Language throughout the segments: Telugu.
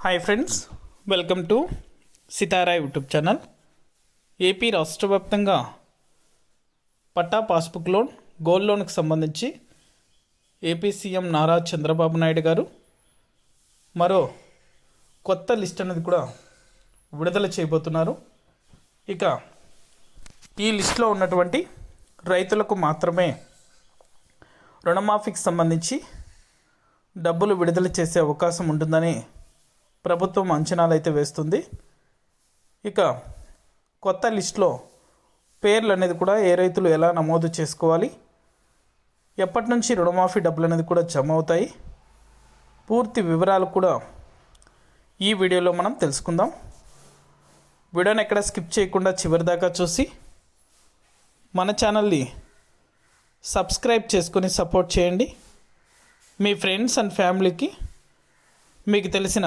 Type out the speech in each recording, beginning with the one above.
Hi friends welcome to Sitara YouTube channel AP రాష్ట్ర వ్యాప్తంగా పట్టా పాస్బుక్ లోన్ గోల్డ్ లోన్కి సంబంధించి ఏపీ సీఎం నారా చంద్రబాబు నాయుడు గారు మరో కొత్త లిస్ట్ అనేది కూడా విడుదల చేయబోతున్నారు. ఇక ఈ లిస్టులో ఉన్నటువంటి రైతులకు మాత్రమే రుణమాఫీకి సంబంధించి డబ్బులు విడుదల చేసే అవకాశం ఉంటుందని ప్రభుత్వం అంచనాలు అయితే వేస్తుంది. ఇక కొత్త లిస్టులో పేర్లు అనేది కూడా ఏ రైతులు ఎలా నమోదు చేసుకోవాలి? ఎప్పటి నుంచి రుణమాఫీ డబ్బులు అనేది కూడా జమ అవుతాయి. పూర్తి వివరాలు కూడా ఈ వీడియోలో మనం తెలుసుకుందాం. వీడియోని ఎక్కడ స్కిప్ చేయకుండా చివరి దాకా చూసి మన ఛానల్ని సబ్స్క్రైబ్ చేసుకొని సపోర్ట్ చేయండి. మీ ఫ్రెండ్స్ అండ్ ఫ్యామిలీకి మీకు తెలిసిన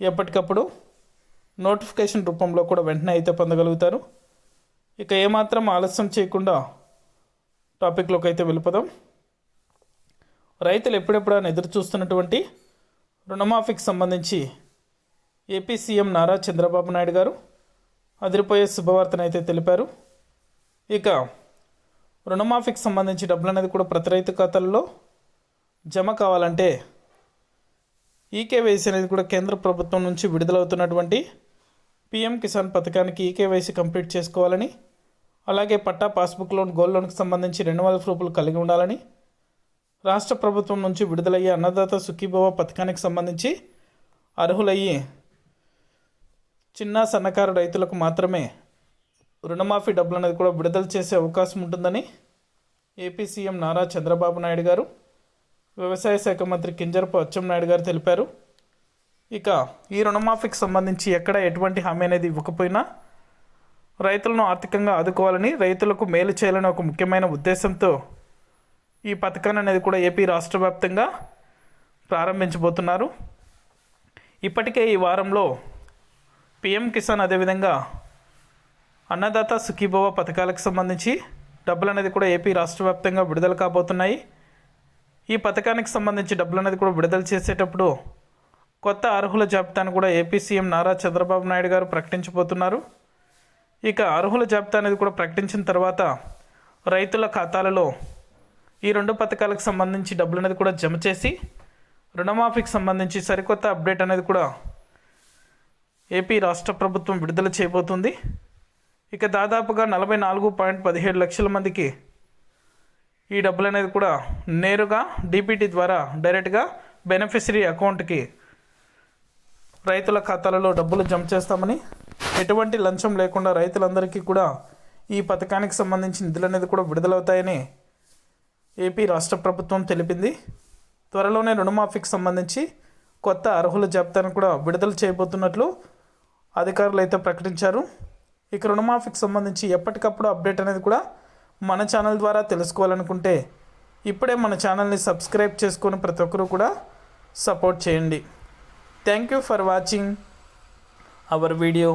ఎప్పటికప్పుడు నోటిఫికేషన్ రూపంలో కూడా వెంటనే అయితే పొందగలుగుతారు. ఇక ఏమాత్రం ఆలస్యం చేయకుండా టాపిక్లోకి అయితే వెళ్ళిపోదాం. రైతులు ఎప్పుడెప్పుడైనా ఎదురు చూస్తున్నటువంటి రుణమాఫీకి సంబంధించి ఏపీ సీఎం నారా చంద్రబాబు నాయుడు గారు అదిరిపోయే శుభవార్తను అయితే తెలిపారు. ఇక రుణమాఫీకి సంబంధించి డబ్బులు అనేది కూడా ప్రతి రైతు ఖాతాల్లో జమ కావాలంటే ఈకేవైసీ అనేది కూడా కేంద్ర ప్రభుత్వం నుంచి విడుదలవుతున్నటువంటి పిఎం కిసాన్ పథకానికి ఈకేవైసీ కంప్లీట్ చేసుకోవాలని అలాగే పట్టా పాస్బుక్ లోన్ గోల్డ్ లోన్కి సంబంధించి రెండు వందల ప్రూఫ్లు కలిగి ఉండాలని రాష్ట్ర ప్రభుత్వం నుంచి విడుదలయ్యే అన్నదాత సుఖీభవ పథకానికి సంబంధించి అర్హులయ్యి చిన్న సన్నకారు రైతులకు మాత్రమే రుణమాఫీ డబ్బులు అనేది కూడా విడుదల చేసే అవకాశం ఉంటుందని ఏపీ సీఎం నారా చంద్రబాబు నాయుడు గారు వ్యవసాయ శాఖ మంత్రి కింజరపు అచ్చెన్నాయుడు గారు తెలిపారు. ఇక ఈ రుణమాఫీకి సంబంధించి ఎక్కడ ఎటువంటి హామీ అనేది ఇవ్వకపోయినా రైతులను ఆర్థికంగా ఆదుకోవాలని రైతులకు మేలు చేయాలని ఒక ముఖ్యమైన ఉద్దేశంతో ఈ పథకాన్ని అనేది కూడా ఏపీ రాష్ట్ర వ్యాప్తంగా ప్రారంభించబోతున్నారు. ఇప్పటికే ఈ వారంలో పిఎం కిసాన్ అదేవిధంగా అన్నదాత సుఖీభవ పథకాలకు సంబంధించి డబ్బులు అనేది కూడా ఏపీ రాష్ట్ర వ్యాప్తంగా విడుదల కాబోతున్నాయి. ఈ పథకానికి సంబంధించి డబ్బులు అనేది కూడా విడుదల చేసేటప్పుడు కొత్త అర్హుల జాబితాను కూడా ఏపీ సీఎం నారా చంద్రబాబు నాయుడు గారు ప్రకటించబోతున్నారు. ఇక అర్హుల జాబితా అనేది కూడా ప్రకటించిన తర్వాత రైతుల ఖాతాలలో ఈ రెండు పథకాలకు సంబంధించి డబ్బులు అనేది కూడా జమ చేసి రుణమాఫీకి సంబంధించి సరికొత్త అప్డేట్ అనేది కూడా ఏపీ రాష్ట్ర ప్రభుత్వం విడుదల చేయబోతుంది. ఇక దాదాపుగా నలభై నాలుగు పాయింట్ పదిహేడు లక్షల మందికి ఈ డబ్బులు అనేది కూడా నేరుగా డీపీటీ ద్వారా డైరెక్ట్గా బెనిఫిషరీ అకౌంట్కి రైతుల ఖాతాలలో డబ్బులు జమ చేస్తామని ఎటువంటి లంచం లేకుండా రైతులందరికీ కూడా ఈ పథకానికి సంబంధించిన నిధులు అనేది కూడా విడుదలవుతాయని ఏపీ రాష్ట్ర ప్రభుత్వం తెలిపింది. త్వరలోనే రుణమాఫీకి సంబంధించి కొత్త అర్హుల జాబితాను కూడా విడుదల చేయబోతున్నట్లు అధికారులు అయితే ప్రకటించారు. ఇక రుణమాఫీకి సంబంధించి ఎప్పటికప్పుడు అప్డేట్ అనేది కూడా మన ఛానల్ ద్వారా తెలుసుకోవాలనుకుంటే ఇప్పుడే మన ఛానల్ని సబ్స్క్రైబ్ చేసుకొని ప్రతి ఒక్కరూ కూడా సపోర్ట్ చేయండి. Thank you for watching our video